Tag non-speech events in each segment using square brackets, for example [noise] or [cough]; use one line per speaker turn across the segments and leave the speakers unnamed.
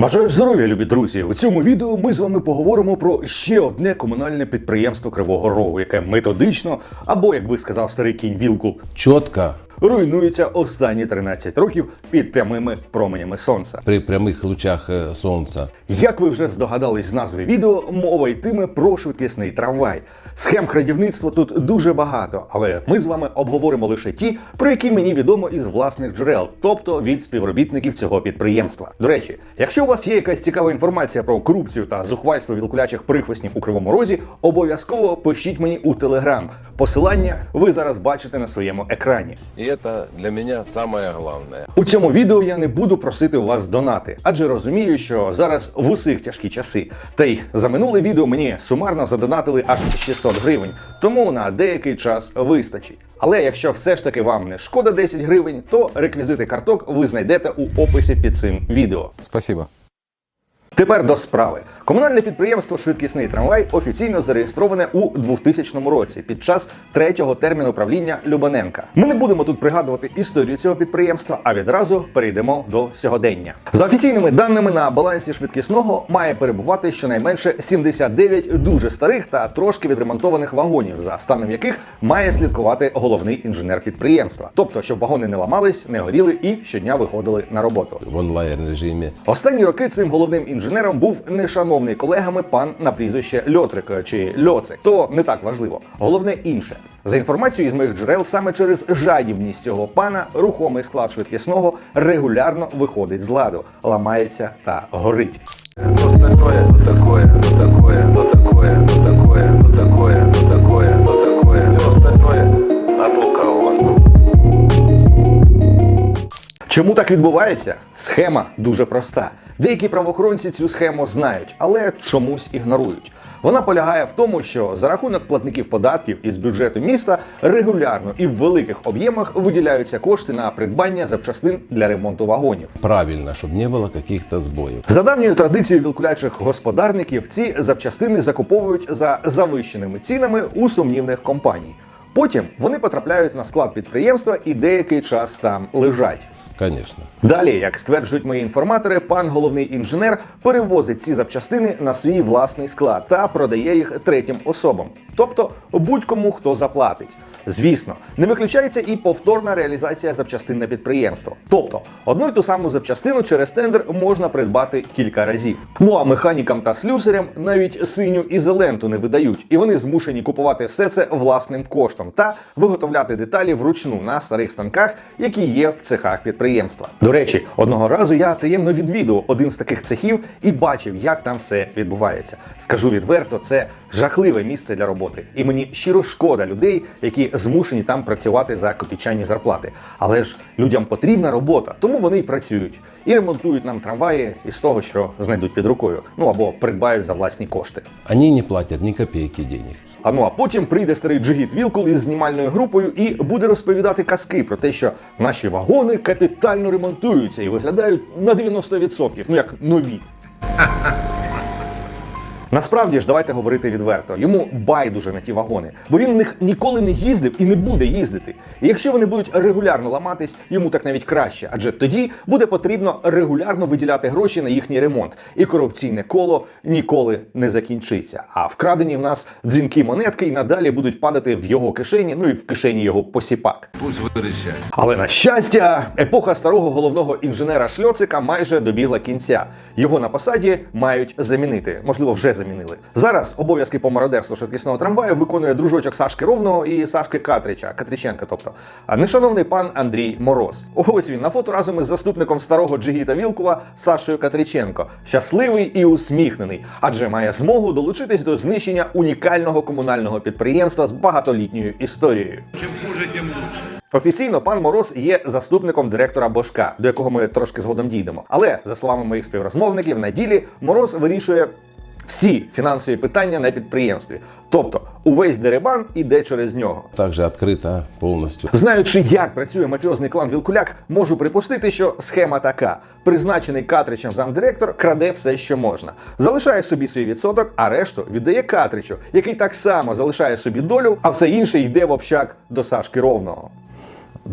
Бажаю здоров'я, любі друзі! У цьому відео ми з вами поговоримо про ще одне комунальне підприємство Кривого Рогу, яке методично, або, як би сказав старий кінь Вілку,
четко
руйнується останні 13 років під прямими променями сонця.
при прямых лучах э, солнца.
Як ви вже здогадались з назви відео, мова йтиме про швидкісний трамвай. Схем крадівництва тут дуже багато, але ми з вами обговоримо лише ті, про які мені відомо із власних джерел, тобто від співробітників цього підприємства. До речі, якщо у вас є якась цікава інформація про корупцію та зухвальство вілкулячих прихвостнів у кривому розі, обов'язково пишіть мені у телеграм. Посилання ви зараз бачите на своєму екрані.
Это для меня самое главное.
У цьому відео я не буду просити у вас донати, адже розумію, що зараз в усіх тяжкі часи. Та й за минуле відео мені сумарно задонатили аж 600 гривень, тому на деякий час вистачить. Але якщо все ж таки вам не шкода 10 гривень, то реквізити карток ви знайдете у описі під цим відео.
Спасибо.
Тепер до справи. Комунальне підприємство Швидкісний трамвай офіційно зареєстроване у 2000 році під час третього терміну правління Любаненка. Ми не будемо тут пригадувати історію цього підприємства, а відразу перейдемо до сьогодення. За офіційними даними на балансі швидкісного має перебувати щонайменше 79 дуже старих та трошки відремонтованих вагонів, за станом яких має слідкувати головний інженер підприємства. Тобто, щоб вагони не ламались, не горіли і щодня виходили на роботу.
В онлайн режиме.
Останні роки цим головним інженером був нешановний колегами пан на прізвище Льотрик чи Льоцик. То не так важливо. Головне інше. За інформацією з моїх джерел, саме через жадібність цього пана рухомий склад швидкісного регулярно виходить з ладу, ламається та горить. Чому так відбувається? Схема дуже проста. Деякі правоохоронці цю схему знають, але чомусь ігнорують. Вона полягає в тому, що за рахунок платників податків із бюджету міста регулярно і в великих об'ємах виділяються кошти на придбання запчастин для ремонту вагонів.
Правильно, чтобы не было каких-то сбоев.
За давньою традицією вілкулячих господарників ці запчастини закуповують за завищеними цінами у сумнівних компаній. Потім вони потрапляють на склад підприємства і деякий час там лежать.
Конечно.
Далі, як стверджують мої інформатори, пан головний інженер перевозить ці запчастини на свій власний склад та продає їх третім особам, тобто будь-кому, хто заплатить. Звісно, не виключається і повторна реалізація запчастин на підприємство. Тобто, одну й ту саму запчастину через тендер можна придбати кілька разів. Ну а механікам та слюсарям навіть синю ізоленту не видають, і вони змушені купувати все це власним коштом та виготовляти деталі вручну на старих станках, які є в цехах підприємства. До речі, одного разу я таємно відвідував один з таких цехів і бачив, як там все відбувається. Скажу відверто, це жахливе місце для роботи, і мені щиро шкода людей, які змушені там працювати за копійчані зарплати. Але ж людям потрібна робота, тому вони й працюють і ремонтують нам трамваї із того, що знайдуть під рукою, ну або придбають за власні кошти.
Они не платят ни копейки денег.
А ну а потім прийде старий Джигіт Вілкул із знімальною групою і буде розповідати казки про те, що наші вагони капітально ремонтуються і виглядають на 90%, ну як нові. [laughs] Насправді ж, давайте говорити відверто. Йому байдуже на ті вагони, бо він в них ніколи не їздив і не буде їздити. І якщо вони будуть регулярно ламатись, йому так навіть краще, адже тоді буде потрібно регулярно виділяти гроші на їхній ремонт, і корупційне коло ніколи не закінчиться. А вкрадені в нас дзвінки монетки і надалі будуть падати в його кишені, ну і в кишені його посіпак.
Пусть выращает.
Але на щастя, епоха старого головного інженера Шльоцика майже добігла кінця. Його на посаді мають замінити. Можливо, вже замінили. Зараз обов'язки по мародерству швидкісного трамваю виконує дружочок Сашки Ровного і Сашки Катрича, Катриченка, тобто а нешановний пан Андрій Мороз. Ось він на фото разом із заступником старого Джигіта Вілкула Сашою Катриченко. Щасливий і усміхнений, адже має змогу долучитись до знищення унікального комунального підприємства з багатолітньою історією. Чим дуже тим Офіційно пан Мороз є заступником директора Бошка, до якого ми трошки згодом дійдемо. Але за словами моїх співрозмовників, на ділі Мороз вирішує всі фінансові питання на підприємстві. Тобто увесь деребан іде через нього.
Также открыто полностью.
Знаючи, як працює мафіозний клан Вілкуляк, можу припустити, що схема така: призначений Катричем замдиректор краде все, що можна, залишає собі свій відсоток, а решту віддає Катричу, який так само залишає собі долю, а все інше йде в общак до Сашки Ровного.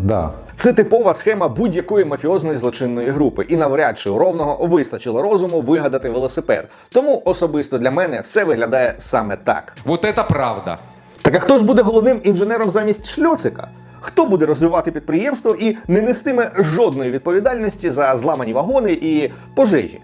Да.
Це типова схема будь-якої мафіозної злочинної групи, і навряд чи у ровного вистачило розуму вигадати велосипед. Тому особисто для мене все виглядає саме так.
Вот это правда.
Так а хто ж буде головним інженером замість шльоцика? Хто буде розвивати підприємство і не нестиме жодної відповідальності за зламані вагони і пожежі?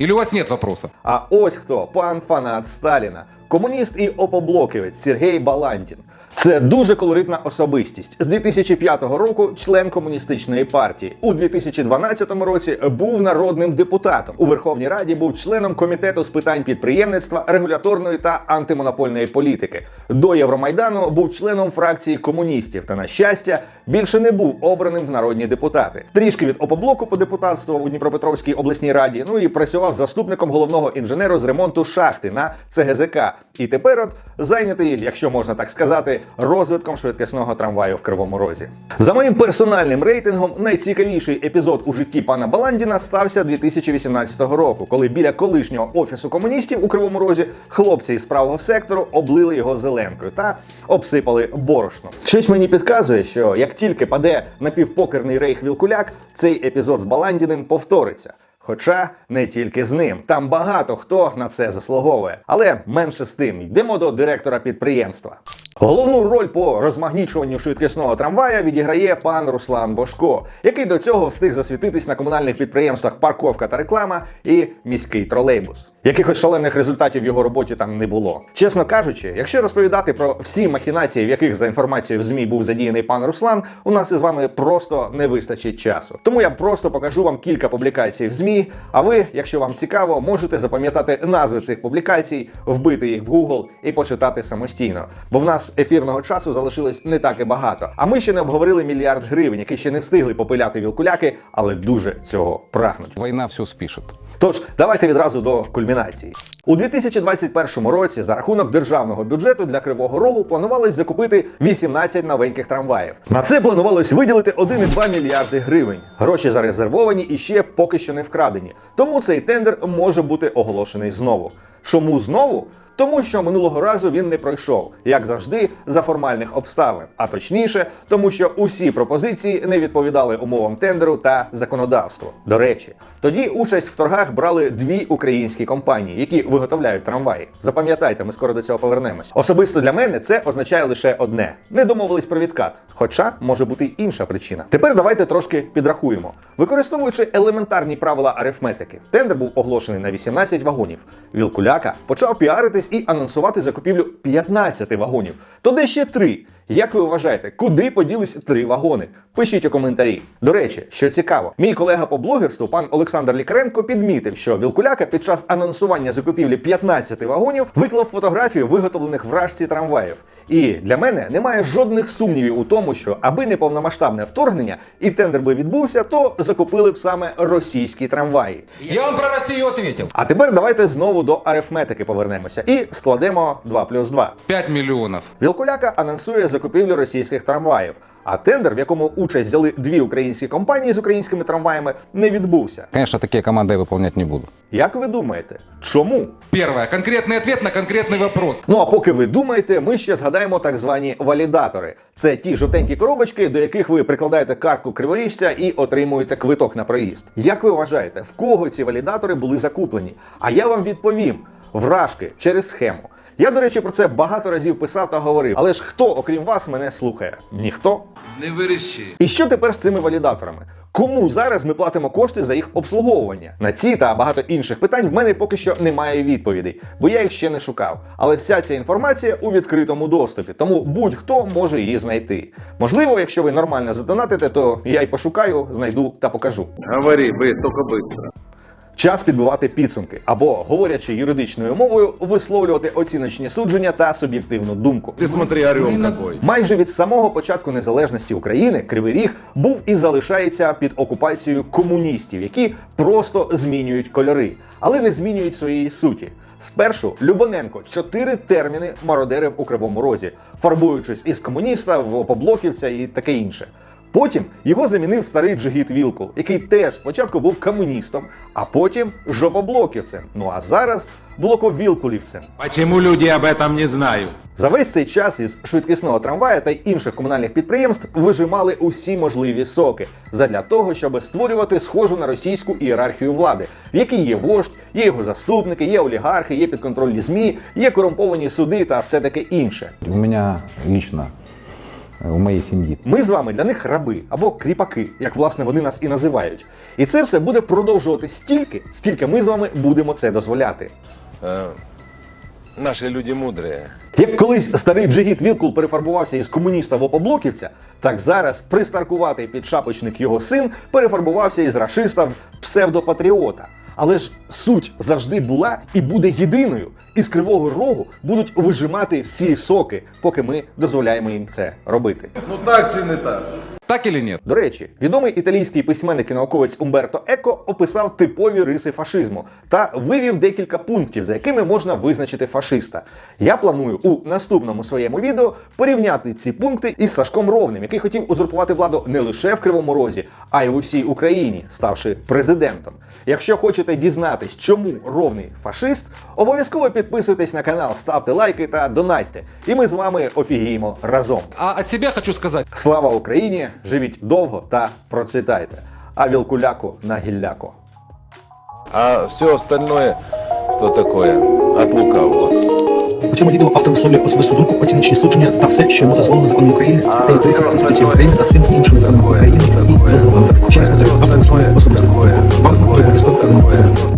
Или у вас нет вопросов?
А ось хто пан фанат Сталіна, комуніст і опоблоківець Сергій Баландін. Це дуже колоритна особистість. З 2005 року член комуністичної партії. У 2012 році був народним депутатом. У Верховній Раді був членом комітету з питань підприємництва, регуляторної та антимонопольної політики. До Євромайдану був членом фракції комуністів та, на щастя, більше не був обраним в народні депутати. Трішки від опоблоку по депутатству у Дніпропетровській обласній раді. Ну і працював заступником головного інженеру з ремонту шахти на ЦГЗК. І тепер от зайнятий, якщо можна так сказати, розвитком швидкісного трамваю в Кривому Розі. За моїм персональним рейтингом, найцікавіший епізод у житті пана Баландіна стався 2018 року, коли біля колишнього офісу комуністів у Кривому Розі хлопці із правого сектору облили його зеленкою та обсипали борошно. Щось мені підказує, що як тільки паде напівпокерний рейх Вілкуляк, цей епізод з Баландіним повториться. Хоча не тільки з ним, там багато хто на це заслуговує. Але менше з тим, йдемо до директора підприємства. Головну роль по розмагнічуванню швидкісного трамвая відіграє пан Руслан Бошко, який до цього встиг засвітитись на комунальних підприємствах парковка та реклама і міський тролейбус. Якихось шалених результатів в його роботі там не було. Чесно кажучи, якщо розповідати про всі махінації, в яких за інформацією в змі був задіяний пан Руслан, у нас із вами просто не вистачить часу. Тому я просто покажу вам кілька публікацій в змі. А ви, якщо вам цікаво, можете запам'ятати назви цих публікацій, вбити їх в Google і почитати самостійно. Бо в нас ефірного часу залишилось не так і багато. А ми ще не обговорили мільярд гривень, які ще не встигли попиляти вілкуляки, але дуже цього прагнуть.
Война все спишет.
Тож давайте відразу до кульмінації. У 2021 році за рахунок державного бюджету для Кривого Рогу планувалось закупити 18 новеньких трамваїв. На це планувалось виділити 1,2 мільярди гривень. Гроші зарезервовані і ще поки що не вкрадені. Тому цей тендер може бути оголошений знову. Чому знову? Тому що минулого разу він не пройшов, як завжди, за формальних обставин, а точніше, тому що усі пропозиції не відповідали умовам тендеру та законодавству. До речі, тоді участь в торгах брали дві українські компанії, які виготовляють трамваї. Запам'ятайте, ми скоро до цього повернемось. Особисто для мене це означає лише одне: не домовились про відкат. Хоча може бути й інша причина. Тепер давайте трошки підрахуємо. Використовуючи елементарні правила арифметики, тендер був оголошений на 18 вагонів. Вілкуляка почав піаритись і анонсувати закупівлю 15 вагонів. То де ще три? Як ви вважаєте, куди поділись три вагони? Пишіть у коментарі. До речі, що цікаво, мій колега по блогерству, пан Олександр Лікаренко, підмітив, що Вілкуляка під час анонсування закупівлі 15 вагонів виклав фотографію виготовлених в рашці трамваїв. І для мене немає жодних сумнівів у тому, що аби не повномасштабне вторгнення і тендер би відбувся, то закупили б саме російські трамваї.
Я вам про Россию ответил.
А тепер давайте знову до арифметики повернемося і складемо 2 плюс 2.
5 миллионов.
Вілкуляка анонсує закупівлю російських трамваїв. А тендер, в якому участь взяли дві українські компанії з українськими трамваями, не відбувся.
Конечно, такие команды я выполнять не буду.
Як ви думаєте, чому?
Первое. Конкретный ответ на конкретный вопрос.
Ну а поки ви думаєте, ми ще згадаємо так звані валідатори. Це ті жовтенькі коробочки, до яких ви прикладаєте картку криворіжця і отримуєте квиток на проїзд. Як ви вважаєте, в кого ці валідатори були закуплені? А я вам відповім: вражки через схему. Я, до речі, про це багато разів писав та говорив. Але ж хто, окрім вас, мене слухає? Ніхто.
Не виріши.
І що тепер з цими валідаторами? Кому зараз ми платимо кошти за їх обслуговування? На ці та багато інших питань в мене поки що немає відповідей, бо я їх ще не шукав. Але вся ця інформація у відкритому доступі, тому будь-хто може її знайти. Можливо, якщо ви нормально задонатите, то я й пошукаю, знайду та покажу.
Говори, вы, только быстро.
Час підбивати підсумки або, говорячи юридичною мовою, висловлювати оціночні судження та суб'єктивну думку.
Ти смотри, орел какой.
Майже від самого початку незалежності України Кривий Ріг був і залишається під окупацією комуністів, які просто змінюють кольори, але не змінюють своєї суті. Спершу Любоненко чотири терміни мародерив у кривому розі, фарбуючись із комуніста в опоблоківця і таке інше. Потім його замінив старий Джигіт Вілкул, який теж спочатку був комуністом, а потім жопоблоківцем. Ну а зараз блоковілкулівцем.
Почему люди об этом не знают?
За весь цей час із швидкісного трамвая та інших комунальних підприємств вижимали усі можливі соки задля того, щоб створювати схожу на російську ієрархію влади, в якій є вождь, є його заступники, є олігархи, є підконтрольні змі, є корумповані суди та все таке інше.
У меня лично, э, у моей семьи
Ми з вами для них раби або кріпаки, як власне вони нас і називають. І це все буде продовжувати стільки, скільки ми з вами будемо це дозволяти.
Наши люди мудрые.
Як колись старий Джигіт Вілкул перефарбувався із комуніста в опоблоківця, так зараз пристаркуватий підшапочник його син перефарбувався із рашиста в псевдопатріота. Але ж суть завжди була і буде єдиною. Із кривого рогу будуть вижимати всі соки, поки ми дозволяємо їм це робити.
Ну так чи не так?
Так или нет?
До речі, відомий італійський письменник і науковець Умберто Еко описав типові риси фашизму та вивів декілька пунктів, за якими можна визначити фашиста. Я планую у наступному своєму відео порівняти ці пункти із Сашком Ровним, який хотів узурпувати владу не лише в Кривому Розі, а й в усій Україні, ставши президентом. Якщо хочете дізнатись, чому ровний фашист, обов'язково підписуйтесь на канал, ставте лайки та донатьте. І ми з вами офігіємо разом.
А от себя хочу сказать.
Слава Україні! Живіть довго та процвітайте. А вілкуляку на гілляку.
А все остальное, то такое, от лукавого.
У цьому відео автор висловлює особисту думку, оціночні судження та все, що йому дозволено законом України, статтею 30 Конституції України та всіми іншими законами України і дозволами. Ще раз повторюю, автор висловлює особисту думку. Вам обов'язково подивитися.